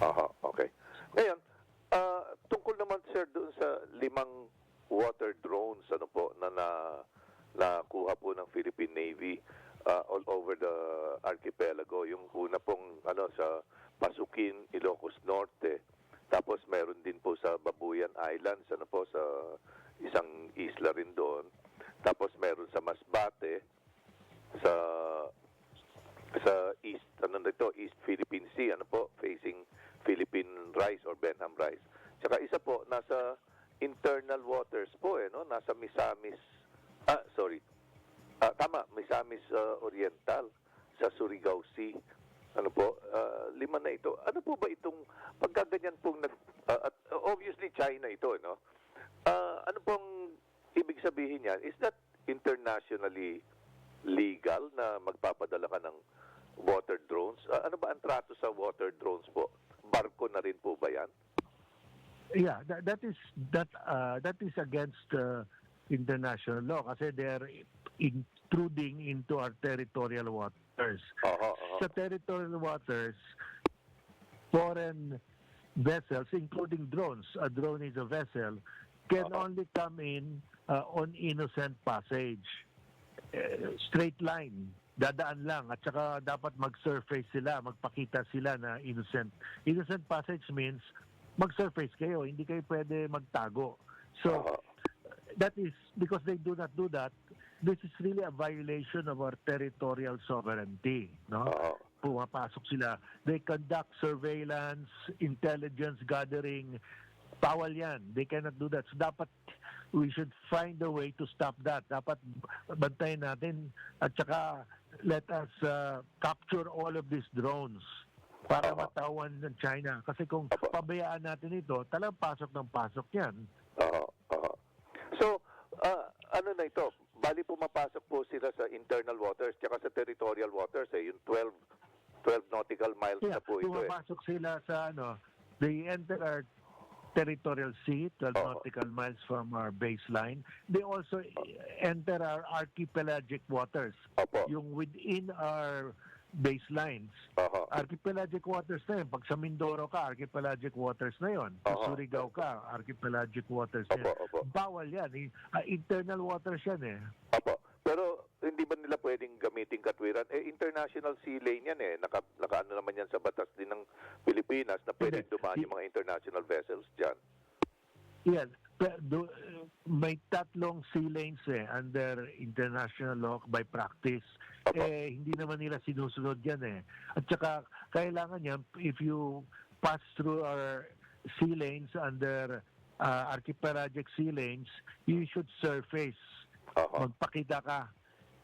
Aha, okay. Ngayon, ah, tungkol naman sir doon sa limang water drones ano po na na nakuha po ng Philippine Navy ah, all over the archipelago. Yung una pong ano sa Pasukin, Ilocos Norte. Tapos meron din po sa Babuyan Islands, ano po sa isang isla rin doon. Tapos meron sa Masbate sa sa east ano nito East Philippine Sea ano po facing Philippine Rice or Benham Rice. Tsaka isa po nasa internal waters po eh no nasa Misamis ah sorry. Ah, tama Misamis ah, Oriental sa Surigao Sea. Ano po ah, lima na ito. Ano po ba itong pagkaganyan pong nag ah, at obviously China ito no. Ah, ano pong ibig sabihin niyan? Is that internationally legal na magpapadala ka ng water drones? Ah, ano ba ang trato sa water drones po? Barko na rin po ba yan? Yeah, that, that is that uh, that is against uh, international law kasi they're intruding into our territorial waters. Oho, oho. Sa territorial waters, foreign vessels, including drones, a drone is a vessel, can only come in uh, on innocent passage. Eh, straight line, dadaan lang. At saka dapat mag-surface sila, magpakita sila na innocent. Innocent passage means mag-surface kayo, hindi kayo pwede magtago. So, that is because they do not do that this is really a violation of our territorial sovereignty no? Pumapasok sila. They conduct surveillance intelligence gathering bawal yan. They cannot do that. So dapat we should find a way to stop that. Dapat bantayan natin at saka let us uh, capture all of these drones para matawan ng China. Kasi kung pabayaan natin ito talagang pasok ng pasok yan. So, ah, ano na ito? Bali pumapasok po sila sa internal waters tsaka sa territorial waters eh, yung 12 12 nautical miles na Yeah, po ito eh. pumapasok sila sa ano, they enter our territorial sea, 12 Oo. nautical miles from our baseline. They also enter our archipelagic waters, Opo. yung within our baselines. Oho. Archipelagic waters na yun. Pag sa Mindoro ka, archipelagic waters na yun. Sa Oo. Surigao ka, archipelagic waters na Opo, yun. opo. Bawal yan. Ah, internal waters yan eh. Opo. Pero hindi ba nila pwedeng gamitin katwiran? Eh, international sea lane yan eh. Naka, nakaano naman yan sa batas din ng Pilipinas na pwedeng dumaan yung mga international vessels dyan. Do- may tatlong sea lanes eh under international law by practice. Eh, hindi naman nila sinusunod yan eh. At saka, kailangan yan, if you pass through our sea lanes under uh, archipelagic sea lanes, you should surface. Oho. Magpakita ka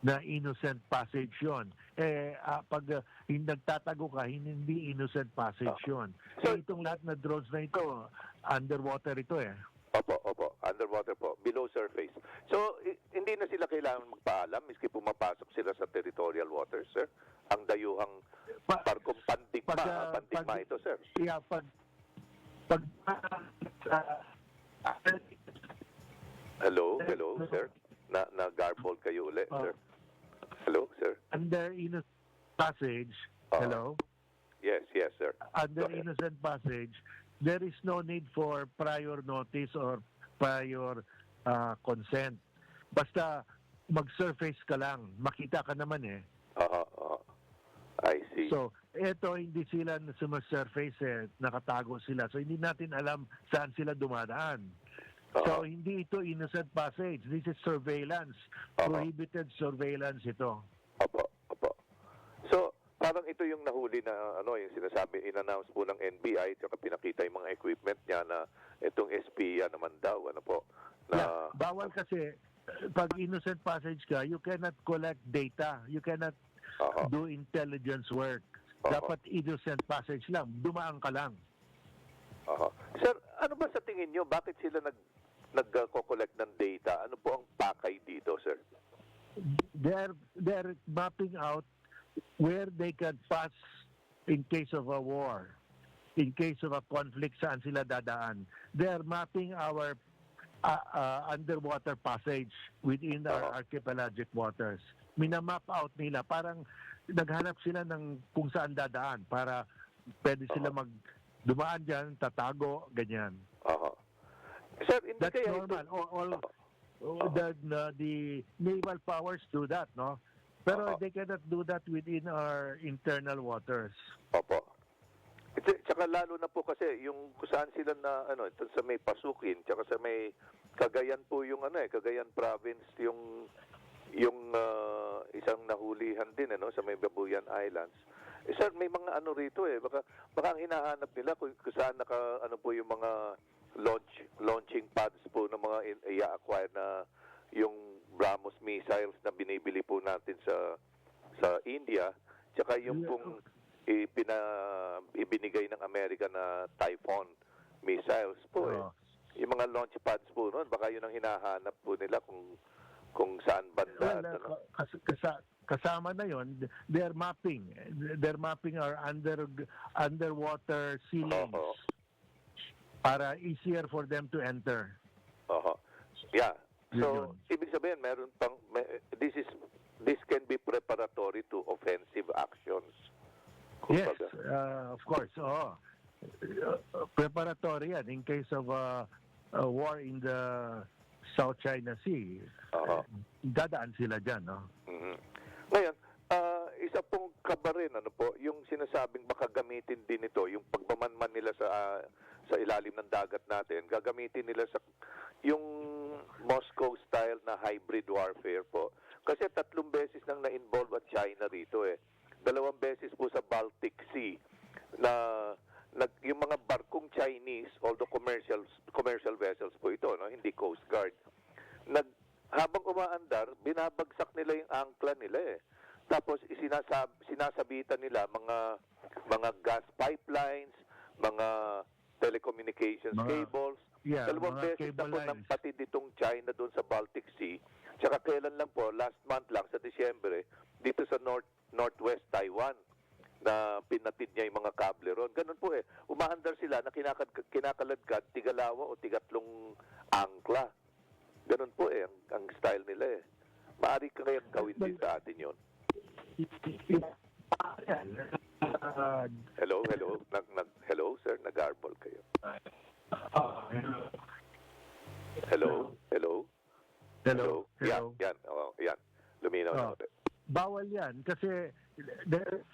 na innocent passage yon. Eh, ah, pag uh, hindi nagtatago ka, hindi innocent passage Ah. yon. So- So, itong lahat na drones na ito, underwater ito eh. Opo, opo. Underwater po. Below surface. So, i- hindi na sila kailangan magpaalam miski pumapasok sila sa territorial waters, sir? Ang dayuhang Pa- barkong pandigma, Pag, ah, pandigma pag- ito, sir. Yeah, pag pag uh, Hello, hello, sir. Na, na garbled kayo uli, Oh. sir. Under innocent passage, Oh. hello, Yes, yes, sir. under innocent passage, there is no need for prior notice or prior uh, consent. Basta mag-surface ka lang, makita ka naman eh. Aha, aha. I see. So, eto hindi sila sumasurface eh, nakatago sila. So, hindi natin alam saan sila dumadaan. So, Aha. hindi ito innocent passage. This is surveillance. Aha. Prohibited surveillance ito. Opo, opo. So, parang ito yung nahuli na ano, yung sinasabi, in-announce po ng NBI, tsaka pinakita yung mga equipment niya na itong SPIA naman daw, ano po, na, Yeah, bawal kasi pag innocent passage ka, you cannot collect data. You cannot Aha. do intelligence work. Aha. Dapat innocent passage lang. Dumaan ka lang. Aha. Sir, ano ba sa tingin nyo, bakit sila nag nagko-collect ng data? Ano po ang pakay dito, sir? They're, they're mapping out where they can pass in case of a war. In case of a conflict, saan sila dadaan. They're mapping our uh, uh, underwater passage within our Oo. archipelagic waters. Minamap out nila. Parang naghanap sila ng kung saan dadaan para pwede sila mag dumaan dyan, tatago, ganyan. Aha. Sir, hindi That's kaya normal. ito... All, all Aha. the, the the naval powers do that, no? Pero Oo. they cannot do that within our internal waters. Opo. Ito, tsaka lalo na po kasi yung saan sila na ano ito sa may Pasukin tsaka sa may Cagayan po yung ano eh Cagayan province yung yung ah, isang nahulihan din ano sa may Babuyan Islands. Eh, sir, may mga ano rito eh baka baka ang hinahanap nila kung, kung saan naka ano po yung mga launch launching pads po ng mga i-acquire na yung BrahMos missiles na binibili po natin sa sa India tsaka yung pong ipina, ibinigay ng Amerika na Typhoon missiles po eh. Oo. Yung mga launch pads po noon, baka yun ang hinahanap po nila kung kung saan banda. Well, uh, kas- kasa- kasama na yon, they're mapping. They're mapping our under underwater lanes Oo. Para easier for them to enter. Oho. Yeah. So, yun. ibig sabihin, meron pang, may- this is, this can be preparatory to offensive actions. Yes, Kumbaga. uh, of course. Oo. Uh, preparatory yan in case of uh, a war in the South China Sea. Oo. Dadaan sila dyan, no? Mhm. Ngayon, ah, isa pong kaba rin, ano po, yung sinasabing baka gamitin din ito, yung pagmamanman nila sa ah, sa ilalim ng dagat natin, gagamitin nila sa yung Moscow style na hybrid warfare po. Kasi tatlong beses nang na-involve ang China rito eh. Dalawang beses po sa Baltic Sea na nag, yung mga barkong Chinese, although commercial commercial vessels po ito, no, hindi Coast Guard, nag habang umaandar, binabagsak nila yung angkla nila eh. Tapos isinasab, sinasabitan nila mga mga gas pipelines, mga telecommunications Mga- cables. Yeah, Dalawang beses na po ng pati ditong China doon sa Baltic Sea. Tsaka kailan lang po, last month lang sa Disyembre, dito sa North Northwest Taiwan na pinatid niya yung mga kable ron. Ganun po eh. Umaandar sila na kinakad, kinakaladkad tigalawa o tigatlong angkla. Ganun po eh, ang, ang style nila eh. Maaari ka kayang gawin din sa atin yon. Uh, Hello, hello. Nag, nag, hello, sir. Nag-arbol kayo. Hello, hello. hello, Yan, hello. yan. Oh, yan. Luminaw na Oh. ulit. Bawal yan kasi they're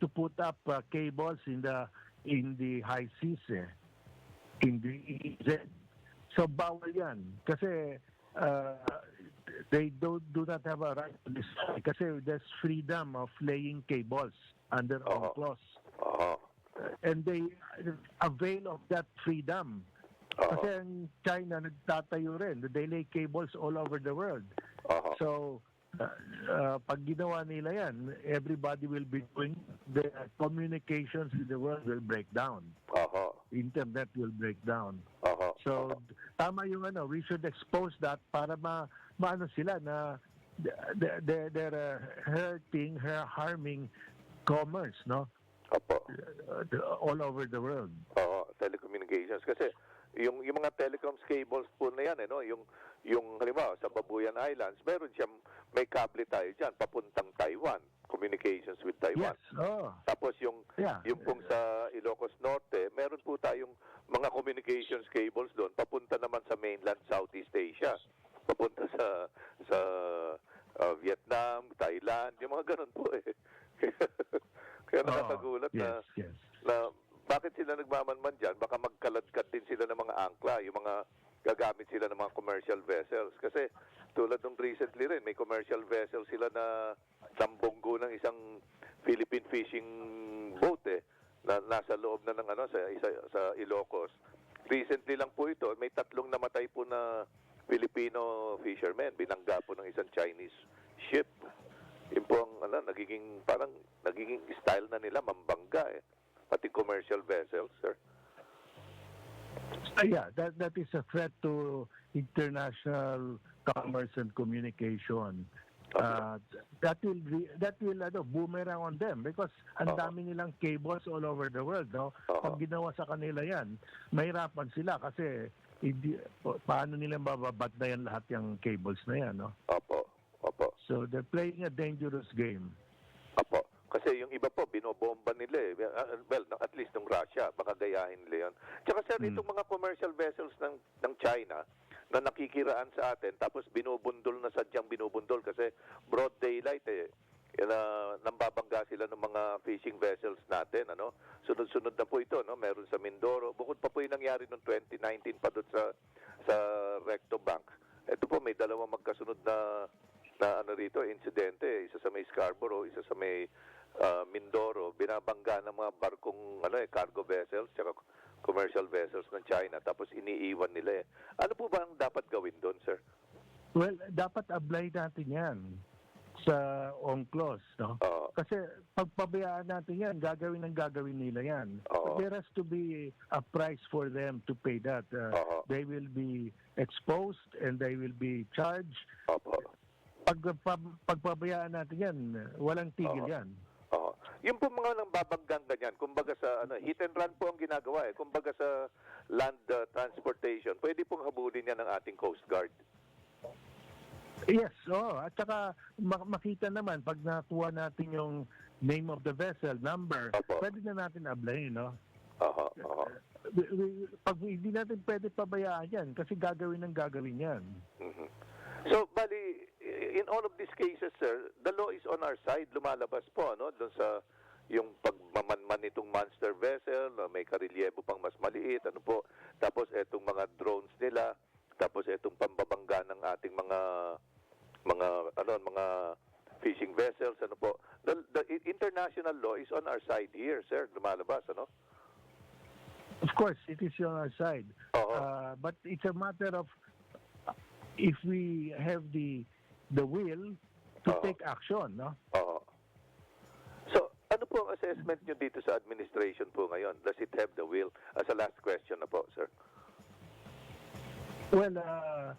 to put up uh, cables in the in the high seas eh. In the EEZ. So bawal yan kasi uh, they don't do not have a right to destroy kasi there's freedom of laying cables under Oo. UNCLOS. Oo. And they avail of that freedom. Oo. Kasi ang China nagtatayo rin. They lay cables all over the world. Oo. So, uh, uh, pag ginawa nila yan, everybody will be doing, the communications in the world will break down. Oo. Internet will break down. Oo. So, tama yung ano, we should expose that para ma, maano sila na they're, they're, they're uh, hurting, ha- harming commerce, no? Opo. Uh, the- all over the world. Oo, telecommunications kasi yung yung mga telecoms cables po na yan eh, no? yung yung halimbawa sa Babuyan Islands meron siyang may kable tayo diyan papuntang Taiwan communications with Taiwan Yes. Oh, tapos yung yeah. yung pong sa Ilocos Norte meron po tayong mga communications cables doon papunta naman sa mainland Southeast Asia papunta sa sa uh, Vietnam Thailand yung mga ganun po eh kaya nakakagulat na Yes, yes. Sila nagmamanman dyan? Baka magkaladkad din sila ng mga angkla, yung mga gagamit sila ng mga commercial vessels. Kasi tulad nung recently rin, may commercial vessel sila na tambonggo ng isang Philippine fishing boat eh, na nasa loob na ng ano sa isa, sa Ilocos. Recently lang po ito, may tatlong namatay po na Filipino fishermen, binangga po ng isang Chinese ship. Yun po ang ano, nagiging parang nagiging style na nila mambangga eh pati commercial vessels, sir. Uh, yeah, that that is a threat to international commerce and communication. Uh, that will be, that will ano, boomerang on them because ang Oo. dami nilang cables all over the world, no? Oo. Pag ginawa sa kanila 'yan, mahirapan sila kasi hindi, paano nila mababantayan lahat yung cables na 'yan, no? Opo, opo, So they're playing a dangerous game. opo. Kasi yung iba po, binobomba nila eh. Uh, Well, no, at least nung Russia. Baka gayahin nila yun. Tsaka sir, Hmm. itong mga commercial vessels ng, ng China na nakikiraan sa atin tapos binubundol na sadyang binubundol kasi broad daylight eh. Yan, ah, nambabangga sila ng mga fishing vessels natin ano sunod-sunod na po ito no meron sa Mindoro bukod pa po yung nangyari noong 2019 pa doon sa sa Recto Bank ito po may dalawang magkasunod na na ano rito insidente isa sa may Scarborough isa sa may ah, Mindoro binabangga ng mga barkong ano eh cargo vessels tsaka commercial vessels ng China tapos iniiwan nila eh ano po ba ang dapat gawin doon sir Well, dapat apply natin yan sa UNCLOS, no? Oo. Kasi pagpabayaan natin yan, gagawin ng gagawin nila yan. Oo. There has to be a price for them to pay that. Uh, Oo. They will be exposed and they will be charged. opo Pag, pag pagpabayaan natin yan, walang tigil Oo. yan. Oo. Yung po mga nang babanggang ganyan, kumbaga sa ano, hit and run po ang ginagawa eh. Kumbaga sa land uh, transportation, pwede pong habulin yan ng ating Coast Guard. Yes, oh, at saka mak- makita naman pag nakuha natin yung name of the vessel, number, Opo. pwede na natin applyin, no? We- we- Pag hindi natin pwede pabayaan yan kasi gagawin ng gagawin yan. Mhm. So, bali, in all of these cases, sir, the law is on our side. Lumalabas po, ano, doon sa yung pagmamanman nitong monster vessel, may karelyebo pang mas maliit, ano po. Tapos, etong mga drones nila. Tapos, etong pambabangga ng ating mga mga ano mga fishing vessels ano po the, the international law is on our side here sir lumalabas ano Of course, it is on our side. Oo. Uh, but it's a matter of uh, if we have the the will to Oo. take action, no? Oo. So, ano po ang assessment nyo dito sa administration po ngayon? Does it have the will? As a last question na po, sir. Well, uh,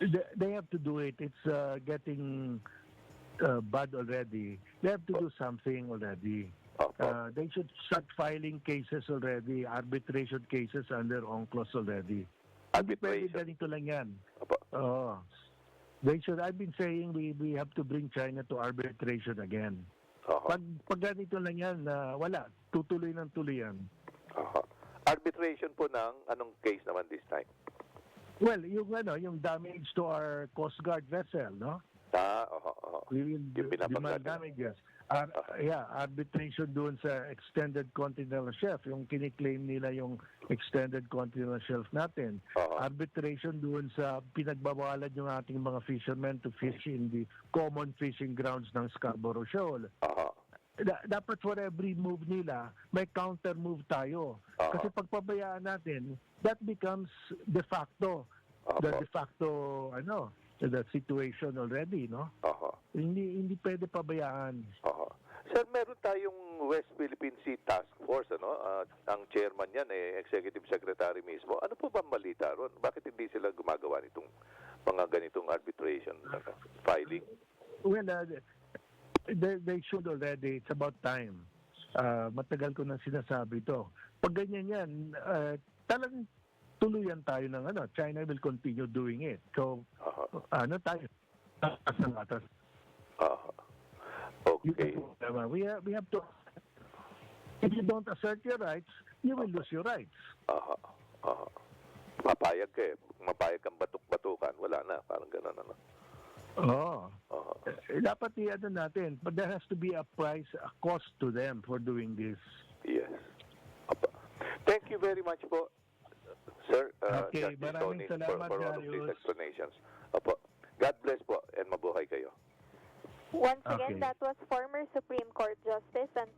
they, they have to do it. It's uh, getting uh, bad already. They have to do something already. Opo. Uh, they should start filing cases already, arbitration cases under UNCLOS already. Hindi pwede Arbitration. ganito lang yan. Opo. Oo. They should, I've been saying we, we have to bring China to arbitration again. Oho. Pag, pag ganito lang yan, na wala, tutuloy ng tuloy yan. Oho. Arbitration po ng anong case naman this time? Well, yung ano, yung damage to our Coast Guard vessel, no? Ah. We will Yung demand damages. Ar- yeah, arbitration doon sa extended continental shelf, yung kiniklaim nila yung extended continental shelf natin. Oho. Arbitration doon sa pinagbawalan yung ating mga fishermen to fish in the common fishing grounds ng Scarborough Shoal. Oho. Da- dapat for every move nila, may counter move tayo. Oo. Kasi pagpabayaan natin, that becomes de facto. Opo. The de facto, ano, the situation already, no? Oho. Hindi hindi pwede pabayaan. Oho. Sir, meron tayong West Philippine Sea Task Force, ano? Ah, ang chairman yan, eh, executive secretary mismo. Ano po ba ang balita ron? Bakit hindi sila gumagawa nitong mga ganitong arbitration ano, filing? Well, uh, they, they should already. It's about time. Uh, matagal ko nang sinasabi ito. Pag ganyan yan, uh, talagang tuluyan tayo ng ano. China will continue doing it. So, Oho. ano tayo? Taas ng atas. Yun Okay. We have, we have to, if you don't assert your rights, you will lose your rights. Aha. Aha. Mapayag ka eh. Mapayag kang batuk-batukan. Wala na. Parang gano'n ano. Oo. Aha. Eh, dapat i-ano natin, but there has to be a price, a cost to them for doing this. Yes. Apa. Thank you very much po, sir. uh, Okay, Justice maraming Tony, salamat, for, for all of these explanations. Opo. God bless po and mabuhay kayo. Once again, Okay. that was former Supreme Court Justice and